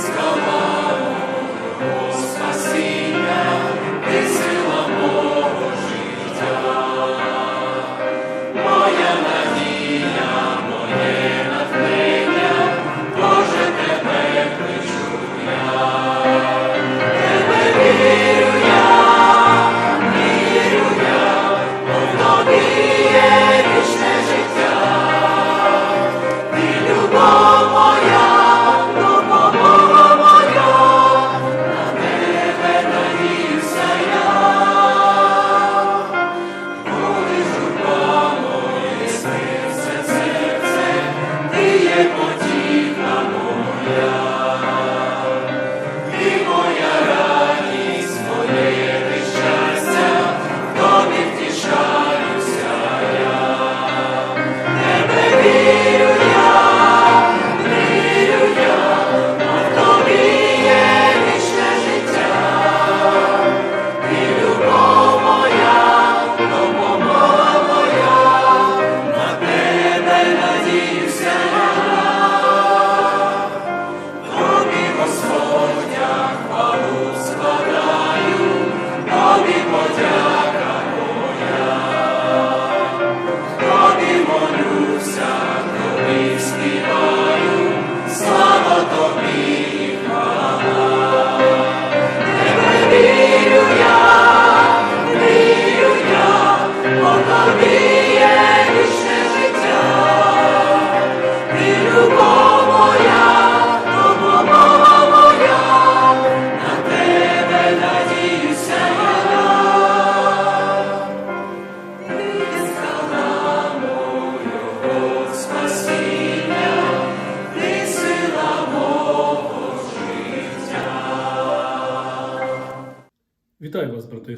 Вітаю вас,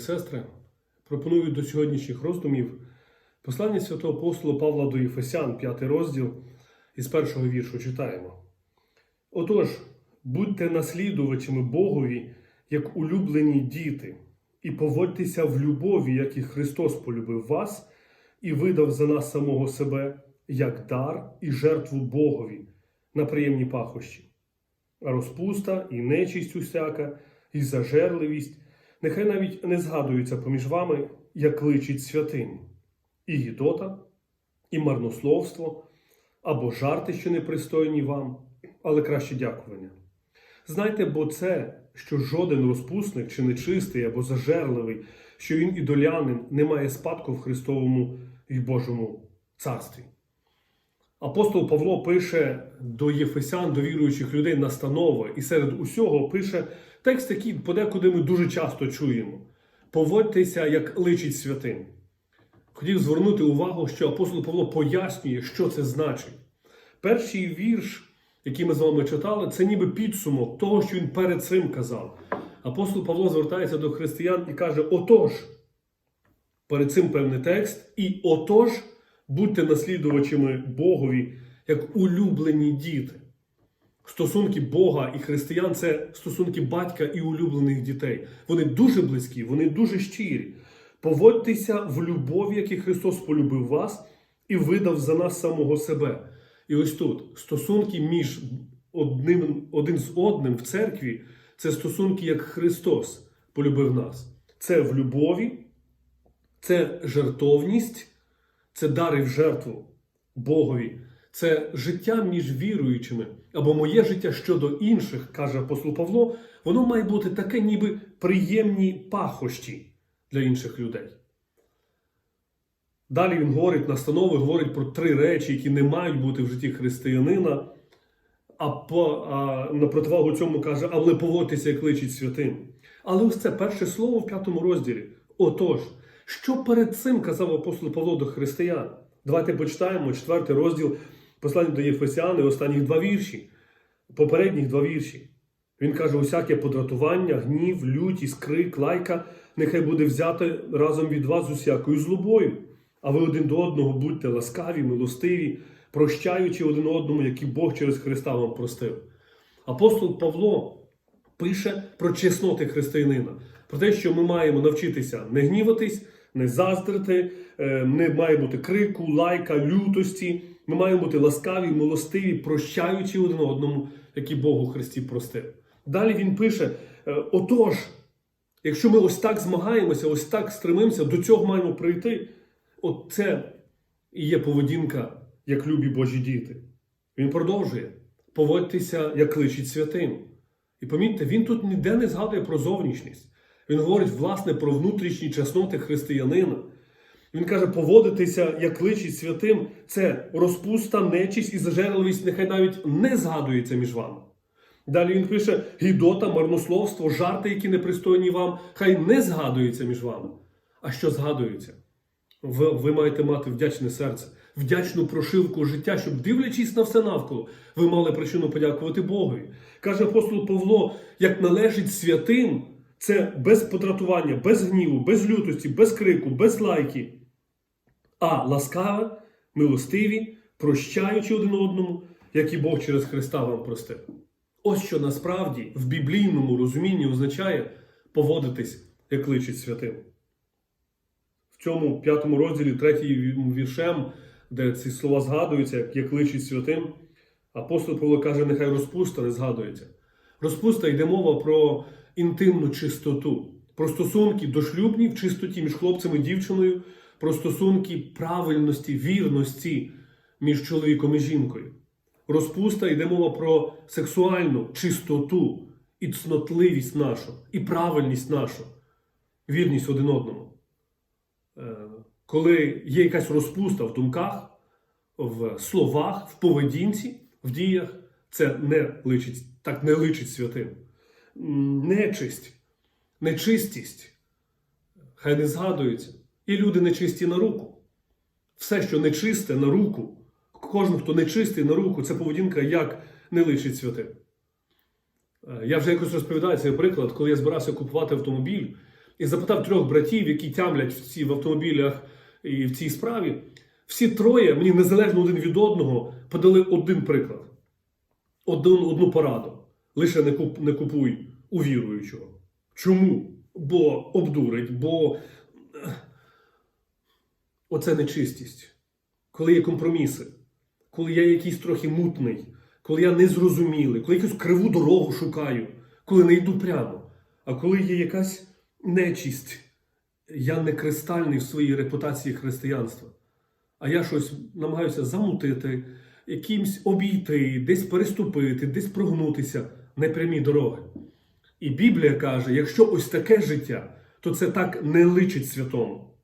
сестри. Пропоную до сьогоднішніх роздумів послання святого апостола Павла до Єфесян, 5 розділ, із першого віршу читаємо. Отож, будьте наслідувачами Богові, як улюблені діти, і поводьтеся в любові, як і Христос полюбив вас, і видав за нас самого себе, як дар і жертву Богові на приємні пахощі. А розпуста і нечисть усяка, і зажерливість нехай навіть не згадуються поміж вами, як личить святині, і гідота, і марнословство, або жарти, що непристойні вам, але краще дякування. Знайте, бо це, що жоден розпусник чи нечистий або зажерливий, що він ідолянин не має спадку в Христовому і Божому царстві. Апостол Павло пише до Єфесян, до віруючих людей настанови, і серед усього пише текст, який подекуди ми дуже часто чуємо: поводьтеся, як личить святим. Хотів звернути увагу, що апостол Павло пояснює, що це значить. Перший вірш, який ми з вами читали, це ніби підсумок того, що він перед цим казав. Апостол Павло звертається до християн і каже: Отож, перед цим певний текст, і отож будьте наслідувачами Богові, як улюблені діти. Стосунки Бога і християн це стосунки батька і улюблених дітей. Вони дуже близькі, вони дуже щирі. Поводьтеся в любові, як і Христос полюбив вас і видав за нас самого себе. І ось тут стосунки між одним, один з одним в церкві це стосунки, як Христос полюбив нас. Це в любові, це жертовність, це дари в жертву Богові. Це життя між віруючими, або моє життя щодо інших, каже апостол Павло, воно має бути таке, ніби приємні пахощі для інших людей. Далі він говорить настанови, говорить про три речі, які не мають бути в житті християнина. А, по, а на противагу цьому каже, але поводьтеся, як личить святим. Але ось це перше слово в п'ятому розділі. Отож, що перед цим казав апостол Павло до християн? Давайте почитаємо четвертий розділ послання до Єфесян і останніх два вірші, попередніх два вірші. Він каже: усяке подратування, гнів, лютість, крик, лайка, нехай буде взяте разом від вас з усякою злобою. А ви один до одного будьте ласкаві, милостиві, прощаючи один одному, як Бог через Христа вам простив. Апостол Павло пише про чесноти християнина, про те, що ми маємо навчитися не гніватись, не заздрити, е, не має бути крику, лайка, лютості, Ми маємо бути ласкаві, милостиві, прощаючи один одному, як Бог у Христі простив. Далі він пише: е, отож, якщо ми ось так змагаємося, ось так стремимося, до цього маємо прийти. От це і є поведінка, як любі Божі діти. Він продовжує поводьтеся, як кличуть святим. І помітьте, він тут ніде не згадує про зовнішність. Він говорить, власне, про внутрішні чесноти християнина. Він каже, поводитися, як кличуть святим, це розпуста, нечість і зажерливість, нехай навіть не згадується між вами. Далі він пише: гідота, марнословство, жарти, які непристойні вам, хай не згадуються між вами. А що згадується? Ви, ви маєте мати вдячне серце, вдячну прошивку життя, щоб, дивлячись на все навколо, ви мали причину подякувати Богові. Каже апостол Павло, як належить святим, це без подратування, без гніву, без лютості, без крику, без лайки, а ласкаве, милостиві, прощаючи один одному, як і Бог через Христа вам простив. Ось що насправді в біблійному розумінні означає поводитись, як кличуть святим. В цьому п'ятому розділі, третім віршем, де ці слова згадуються, як як кличуть святим, апостол Павло каже, нехай розпуста не згадується. Розпуста йде мова про інтимну чистоту, про стосунки дошлюбні в чистоті між хлопцем і дівчиною, про стосунки правильності, вірності між чоловіком і жінкою. Розпуста йде мова про сексуальну чистоту і цнотливість нашу, і правильність нашу, вірність один одному. Е, Коли є якась розпуста в думках, в словах, в поведінці, в діях, це не личить, так не личить святим. Нечисть, нечистість, хай не згадується. І люди нечисті на руку. Все, що нечисте на руку, кожен, хто нечистий на руку, це поведінка як не личить святим. Е, Я вже якось розповідаю цей приклад, коли я збирався купувати автомобіль і запитав трьох братів, які тямлять в, ці, в автомобілях і в цій справі. Всі троє, мені незалежно один від одного, подали один приклад, один, одну пораду. Лише не, куп, не купуй у віруючого. Чому? Бо обдурить, бо оце нечистість. Коли є компроміси, коли я якийсь трохи мутний, коли я незрозумілий, коли якусь криву дорогу шукаю, коли не йду прямо, а коли є якась нечість, я не кристальний в своїй репутації християнства, а я щось намагаюся замутити, якимсь обійти, десь переступити, десь прогнутися непрямі дороги. І Біблія каже: якщо ось таке життя, то це так не личить святому.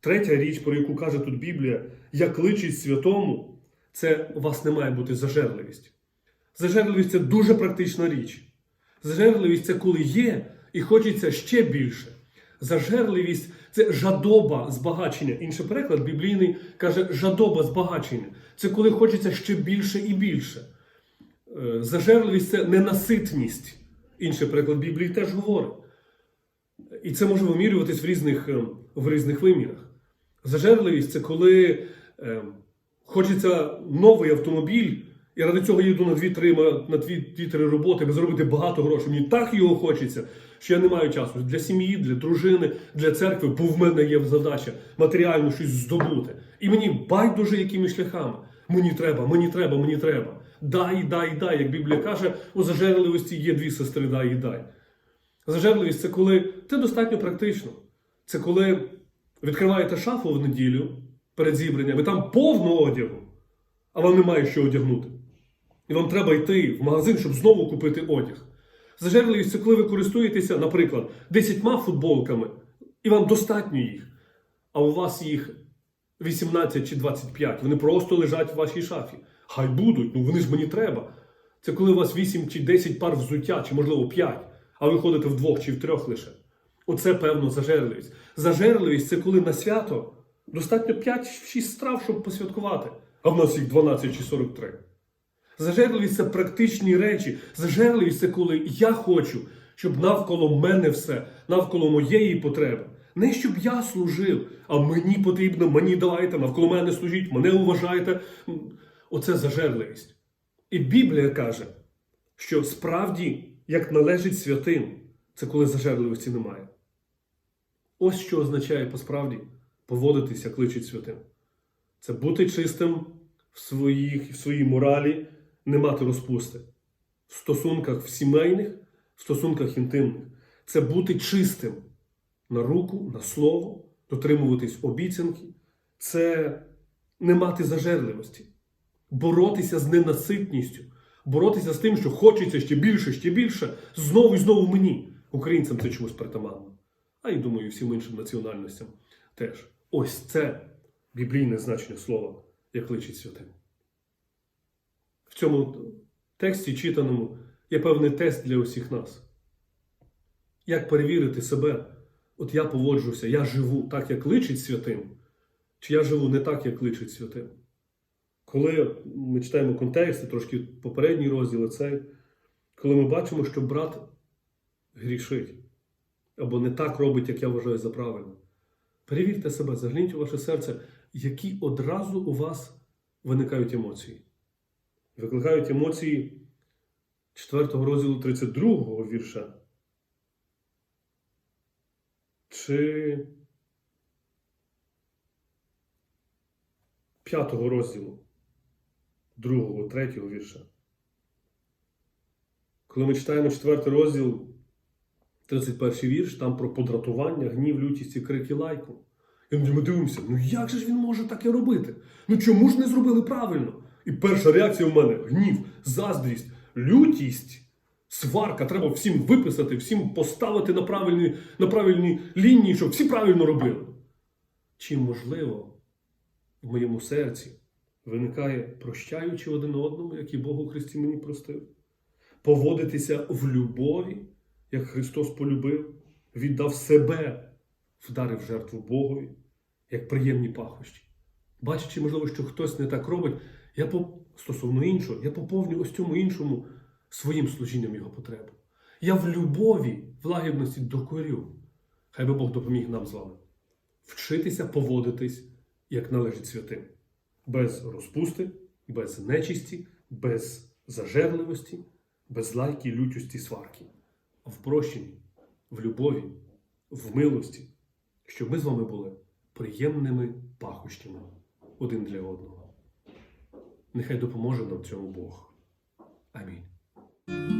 Третя річ, про яку каже тут Біблія, як личить святому, це у вас не має бути зажерливість. Зажерливість це дуже практична річ. Зажерливість це коли є і хочеться ще більше. Зажерливість це жадоба збагачення. Інший переклад біблійний каже жадоба збагачення. Це коли хочеться ще більше і більше. Е, Зажерливість це ненаситність. Інший переклад Біблії теж говорить. І це може вимірюватись в різних, е, в різних вимірах. Зажерливість це коли е, хочеться новий автомобіль, і ради цього я йду на 2-3 на 2-3 роботи, аби заробити багато грошей. Мені так його хочеться, що я не маю часу для сім'ї, для дружини, для церкви, бо в мене є задача матеріально щось здобути. І мені байдуже якими шляхами. Мені треба, мені треба, мені треба. Дай, дай, дай. Як Біблія каже, у зажерливості є дві сестри, дай і дай. Зажерливість це коли це достатньо практично. Це коли відкриваєте шафу в неділю перед зібранням, і там повно одягу, а вам немає що одягнути. І вам треба йти в магазин, щоб знову купити одяг. Зажерливість це коли ви користуєтеся, наприклад, 10 футболками, і вам достатньо їх, а у вас їх 18 чи 25. Вони просто лежать в вашій шафі. Хай будуть, ну вони ж мені треба. Це коли у вас 8 чи 10 пар взуття, чи, можливо, 5, а ви ходите в двох чи в трьох лише. Оце, певно, зажерливість. Зажерливість це коли на свято достатньо 5-6 страв, щоб посвяткувати, а в нас їх 12 чи 43. Зажерливість це практичні речі. Зажерливість це коли я хочу, щоб навколо мене все, навколо моєї потреби. Не щоб я служив, а мені потрібно, мені давайте, навколо мене служіть, мене уважайте. Оце зажерливість. І Біблія каже, що справді, як належить святим, це коли зажерливості немає. Ось що означає по справді поводитися, кличуть святим. Це бути чистим в, своїх, в своїй моралі не мати розпусти. В стосунках в сімейних, в стосунках інтимних. Це бути чистим на руку, на слово, дотримуватись обіцянки. Це не мати зажерливості, боротися з ненаситністю, боротися з тим, що хочеться ще більше, ще більше, знову і знову мені. Українцям це чомусь притаманно. А й думаю, всім іншим національностям теж. Ось це біблійне значення слова, як личить святим. В цьому тексті читаному є певний тест для усіх нас. Як перевірити себе? От я поводжуся, я живу так, як личить святим, чи я живу не так, як личить святим? Коли ми читаємо контексти, трошки попередній розділ, цей, коли ми бачимо, що брат грішить, або не так робить, як я вважаю за правильне, перевірте себе, загляньте у ваше серце, які одразу у вас виникають емоції. Викликають емоції 4 розділу 32 вірша. Чи п'ятого розділу, другого, третього вірша. Коли ми читаємо четвертий розділ, 31 вірш, там про подратування, гнів, лютість і крики лайку. І ми дивимося, ну як же ж він може таке робити? Ну чому ж не зробили правильно? І перша реакція в мене гнів, заздрість, лютість, сварка. Треба всім виписати, всім поставити на правильні, на правильні лінії, щоб всі правильно робили. Чи можливо в моєму серці виникає, прощаючи один одному, як і Бог у Христі мені простив, поводитися в любові, як Христос полюбив, віддав себе, вдарив жертву Богові, як приємні пахощі. Бачачи, можливо, що хтось не так робить, я стосовно іншого, я поповню ось цьому іншому своїм служінням його потребу. Я в любові, в лагідності докорю. Хай би Бог допоміг нам з вами вчитися поводитись, як належить святим, без розпусти, без нечисті, без зажерливості, без лайки, лютості, сварки, а в прощенні, в любові, в милості, щоб ми з вами були приємними пахощами один для одного. Нехай допоможе нам цьому Бог. Амінь.